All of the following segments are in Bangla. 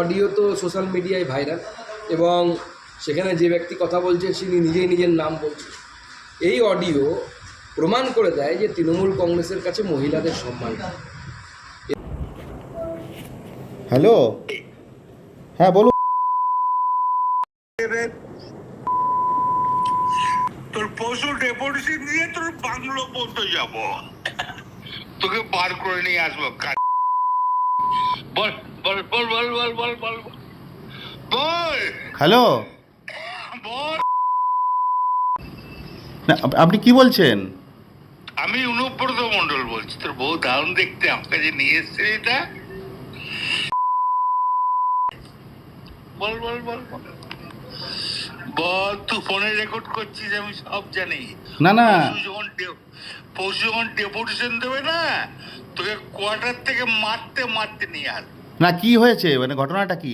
অডিও তো সোশ্যাল মিডিয়ায় ভাইরাল এবং সেখানে যে ব্যক্তি কথা বলছেন তিনি নিজেই নিজের নাম বলছে এই অডিও প্রমাণ করে দেয় যে তৃণমূল কংগ্রেসের কাছে মহিলাদের সম্মান। হ্যালো? হ্যাঁ বলুন। তোর পশু ডেপুটেশন দিয়ে তোর বাংলো পর্যন্ত যাব। তোকে বার করে নিয়ে আসব। বল বল বল বল বল। হ্যালো? বল। না, আপনি কি বলছেন? আমি অনুব্রত মন্ডল বলছি তোর বউ দারুণ দেখতে আমার কাছে নিয়ে এসছে এটা। বল বল বল বল। তুই ফোনে রেকর্ড করছিস আমি সব জানি। না না। যখন পরশু যখন ডেপুটেশন দেবে না তোকে কোয়ার্টার থেকে মারতে মারতে নিয়ে আস না কি হয়েছে? মানে ঘটনাটা কি?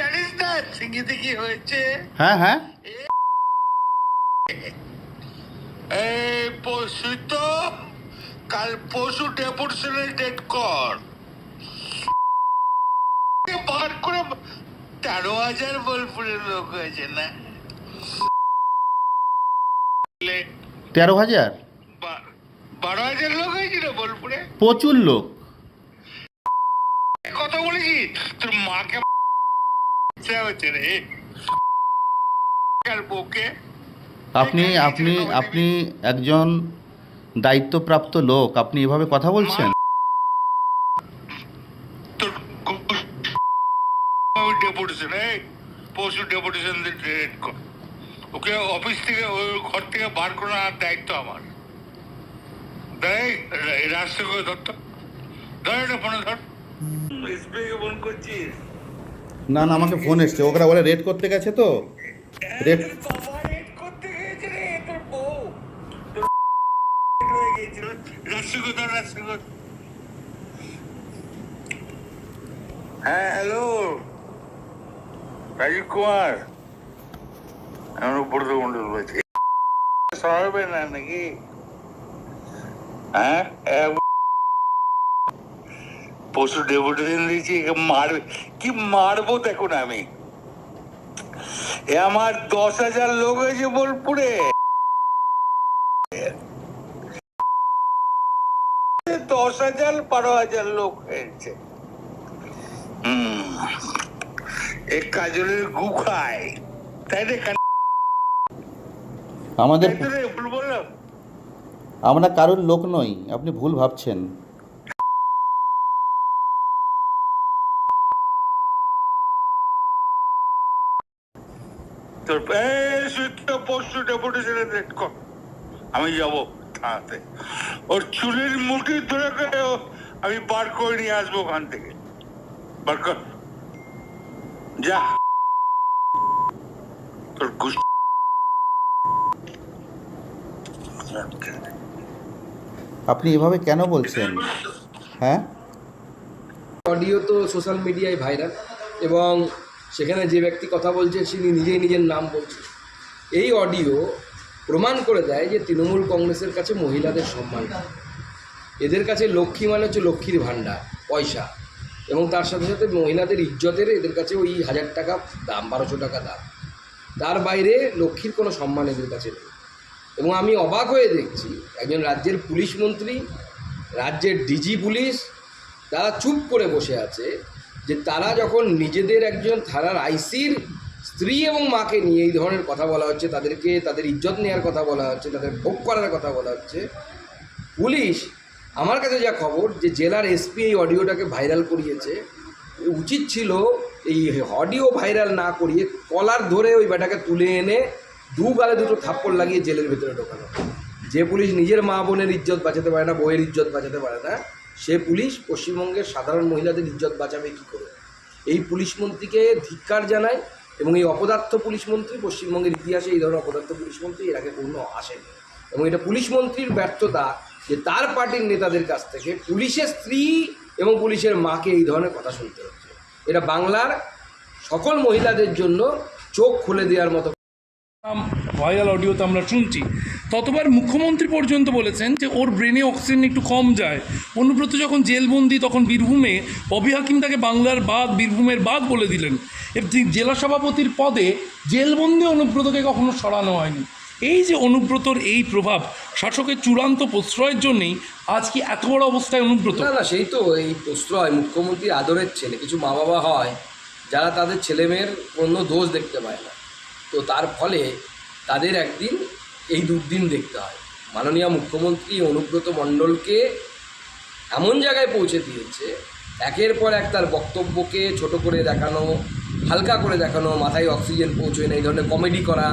জানিস না সিঙ্গিতে কি হয়েছে? হ্যাঁ হ্যাঁ। এই পরশু তো কাল পরশু ডেপুটেশনের ডেট কর। বার করে তেরো হাজার বোলপুরের লোক হয়েছে না? তেরো হাজার? বারো হাজার লোক হয়েছিল বোলপুরে? প্রচুর লোক কথা বলেছি তোর মাকে ইচ্ছা হচ্ছে রে। আর বউকে আপনি আপনি আপনি একজন দায়িত্বপ্রাপ্ত লোক আপনি এভাবে কথা বলছেন? পশু ডেপুটেশন ওকে অফিস থেকে ওই ঘর থেকে বার করার দায়িত্ব আমার। করে ধরতো ধর এটা ফোনে ধর। না না, আমাকে ফোন এসছে। ওরা বলে রেড করতে গেছে তো। রেড হয়ে হ্যাঁ হ্যালো রাজীব কুমার। আমার উপর তো মন্ডল বলছি সরাবে না নাকি? হ্যাঁ? পশু ডেপুটেশন দিয়েছি মারবে। কি মারবো দেখুন আমি। এ আমার দশ হাজার লোক হয়েছে বোলপুরে। দশ হাজার বারো হাজার লোক হয়েছে। এ কাজলের গু খায়। তাই রে আমাদের ভুল বললাম। আমরা কারোর লোক নই আপনি ভুল ভাবছেন। তোর এই সুস্থ পরশু ডেপুটেশনের রেট কর আমি যাব থানাতে। ওর চুলের মুঠি ধরে করে আমি বার করে নিয়ে আসব ওখান থেকে। বার কর। যা। তোর গুস আপনি এভাবে কেন বলছেন? হ্যাঁ? অডিও তো সোশ্যাল মিডিয়ায় ভাইরাল এবং সেখানে যে ব্যক্তি কথা বলছেন তিনি নিজেই নিজের নাম বলছে। এই অডিও প্রমাণ করে দেয় যে তৃণমূল কংগ্রেসের কাছে মহিলাদের সম্মান। এদের কাছে লক্ষ্মী মানে হচ্ছে লক্ষ্মীর ভাণ্ডার, পয়সা। এবং তার সাথে সাথে মহিলাদের ইজ্জতের এদের কাছে ওই হাজার টাকা দাম, বারোশো টাকা দাম। তার বাইরে লক্ষ্মীর কোনো সম্মান এদের কাছে নেই। এবং আমি অবাক হয়ে দেখছি, একজন রাজ্যের পুলিশ মন্ত্রী, রাজ্যের ডিজি পুলিশ, তারা চুপ করে বসে আছে। যে তারা যখন নিজেদের একজন থানার আইসির স্ত্রী এবং মাকে নিয়ে এই ধরনের কথা বলা হচ্ছে, তাদেরকে তাদের ইজ্জত নেওয়ার কথা বলা হচ্ছে, তাদের ভোগ করার কথা বলা হচ্ছে, পুলিশ আমার কাছে যা খবর যে জেলার এসপি এই অডিওটাকে ভাইরাল করিয়েছে। উচিত ছিল এই অডিও ভাইরাল না করিয়ে কলার ধরে ওই বেটাকে তুলে এনে দু গালে দুটো থাপ্পড় লাগিয়ে জেলের ভেতরে ঢোকানো। যে পুলিশ নিজের মা বোনের ইজ্জত বাঁচাতে পারে না বইয়ের ইজ্জত বাঁচাতে পারে না সে পুলিশ পশ্চিমবঙ্গের সাধারণ মহিলাদের ইজ্জত বাঁচাবে কী করে? এই পুলিশ মন্ত্রীকে ধিক্কার জানায় এবং এই অপদার্থ পুলিশ মন্ত্রী পশ্চিমবঙ্গের ইতিহাসে এই ধরনের অপদার্থ পুলিশ মন্ত্রী এর আগে কোনো আসেনি। এবং এটা পুলিশ মন্ত্রীর ব্যর্থতা যে তার পার্টির নেতাদের কাছ থেকে পুলিশের স্ত্রী এবং পুলিশের মাকে এই ধরনের কথা শুনতে হচ্ছে। এটা বাংলার সকল মহিলাদের জন্য চোখ খুলে দেওয়ার মতো ভাইরাল অডিওতে আমরা শুনছি। ততবার মুখ্যমন্ত্রী পর্যন্ত বলেছেন যে ওর ব্রেনে অক্সিজেন একটু কম যায়। অনুব্রত যখন জেলবন্দি তখন বীরভূমে ববি হাকিম তাকে বাংলার বাঘ বীরভূমের বাঘ বলে দিলেন। জেলা সভাপতির পদে জেলবন্দি অনুব্রতকে কখনো সরানো হয়নি। এই যে অনুব্রতর এই প্রভাব, শাসকের চূড়ান্ত প্রশ্রয়ের জন্যেই আজ কি এত বড় অবস্থায় অনুব্রত? না না, সেই তো এই প্রশ্রয় মুখ্যমন্ত্রী আদরের ছেলে, কিছু মা বাবা হয়, যারা তাদের ছেলেমেয়ের কোনো দোষ দেখতে পায় না। তো তার ফলে তাদের একদিন এই দুর্দিন দেখতে হয়। মাননীয় মুখ্যমন্ত্রী অনুব্রত মণ্ডলকে এমন জায়গায় পৌঁছে দিয়েছে, একের পর এক তার বক্তব্যকে ছোট করে দেখানো, হালকা করে দেখানো, মাথায় অক্সিজেন পৌঁছয় না, এই ধরনের কমেডি করা,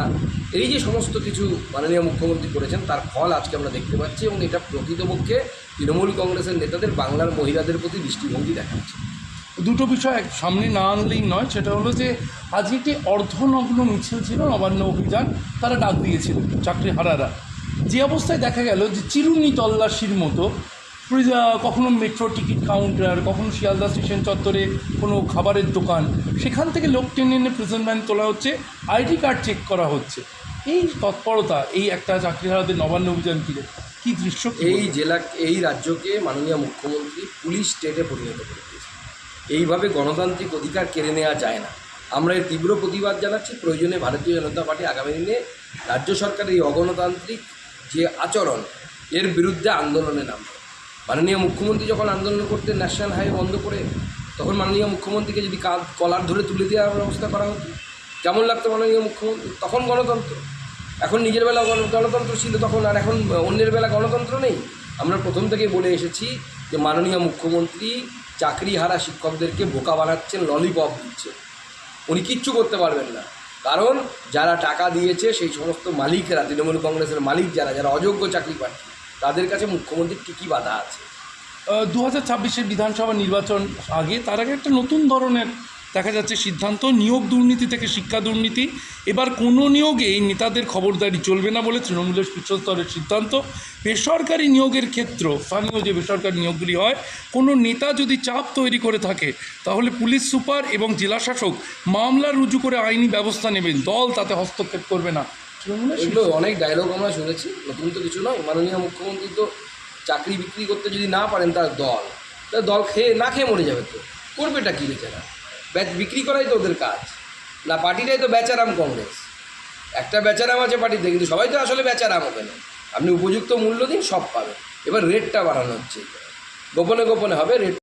এই যে সমস্ত কিছু মাননীয় মুখ্যমন্ত্রী করেছেন, তার ফল আজকে আমরা দেখতে পাচ্ছি এবং এটা প্রকৃতপক্ষে তৃণমূল কংগ্রেসের নেতাদের, বাংলার মহিলাদের প্রতি দৃষ্টিভঙ্গি দেখাচ্ছে। দুটো বিষয় এক সামনে না আনলেই নয় সেটা হলো যে আজকে একটি অর্ধনগ্ন মিছিল ছিল নবান্ন অভিযান তারা ডাক দিয়েছিলেন চাকরি হারারা যে অবস্থায় দেখা গেল যে চিরুনি তল্লাশির মতো কখনো মেট্রো টিকিট কাউন্টার কখনো শিয়ালদা স্টেশন চত্বরে কোনো খাবারের দোকান সেখান থেকে লোক টেনে এনে প্রেজেন্ট ভ্যান তোলা হচ্ছে আইডি কার্ড চেক করা হচ্ছে। এই তৎপরতা এই একটা চাকরি হারাদের নবান্ন অভিযান ঘিরে কী দৃশ্য এই জেলা এই রাজ্যকে মাননীয় মুখ্যমন্ত্রী পুলিশ স্টেটে পরিণত করে এইভাবে গণতান্ত্রিক অধিকার কেড়ে নেওয়া যায় না। আমরা এর তীব্র প্রতিবাদ জানাচ্ছি। প্রয়োজনে ভারতীয় জনতা পার্টি আগামী দিনে রাজ্য সরকারের এই অগণতান্ত্রিক যে আচরণ, এর বিরুদ্ধে আন্দোলনে নামবে। মাননীয় মুখ্যমন্ত্রী যখন আন্দোলন করতে ন্যাশনাল হাইওয়ে বন্ধ করে, তখন মাননীয় মুখ্যমন্ত্রীকে যদি কলার ধরে তুলে দেওয়ার ব্যবস্থা করা হতো, কেমন লাগতো মাননীয় মুখ্যমন্ত্রী? তখন গণতন্ত্র। এখন নিজের বেলা গণতন্ত্র ছিল তখন, আর এখন অন্যের বেলা গণতন্ত্র নেই। আমরা প্রথম থেকেই বলে এসেছি যে মাননীয় মুখ্যমন্ত্রী চাকরি হারা শিক্ষকদেরকে বোকা বানাচ্ছেন ললিপপ দিচ্ছে। উনি কিচ্ছু করতে পারবেন না। কারণ যারা টাকা দিয়েছে, সেই সমস্ত মালিকেরা, তৃণমূল কংগ্রেসের মালিক যারা যারা অযোগ্য চাকরি পাচ্ছে তাদের কাছে মুখ্যমন্ত্রীর কী কী বাধা আছে? দু হাজার বিধানসভা নির্বাচন আগে, তার আগে একটা নতুন ধরনের দেখা যাচ্ছে সিদ্ধান্ত নিয়োগ দুর্নীতি থেকে শিক্ষা দুর্নীতি। এবার কোনো নিয়োগেই নেতাদের খবরদারি চলবে না বলে তৃণমূলের শীর্ষস্তরের সিদ্ধান্ত। বেসরকারি নিয়োগের ক্ষেত্র স্থানীয় যে বেসরকারি নিয়োগগুলি হয় কোনো নেতা যদি চাপ তৈরি করে থাকে তাহলে পুলিশ সুপার এবং জেলাশাসক মামলা রুজু করে আইনি ব্যবস্থা নেবেন। দল তাতে হস্তক্ষেপ করবে না। এগুলো অনেক ডায়লগ আমরা শুনেছি। নতুন তো কিছু নয় মাননীয় মুখ্যমন্ত্রী তো চাকরি বিক্রি করতে যদি না পারেন তার দল তার দল খেয়ে না খেয়ে মরে যাবে তো। করবেটা কী বেচারা? বিক্রি করাই তো ওদের কাজ। না, পার্টিটাই তো বেচারাম কংগ্রেস। একটা বেচারাম আছে পার্টিতে, কিন্তু সবাই তো আসলে বেচারাম ওখানে। আপনি উপযুক্ত মূল্য দিন, সব পাবেন। এবার রেটটা বাড়ানো হচ্ছে। গোপনে গোপনে হবে রেট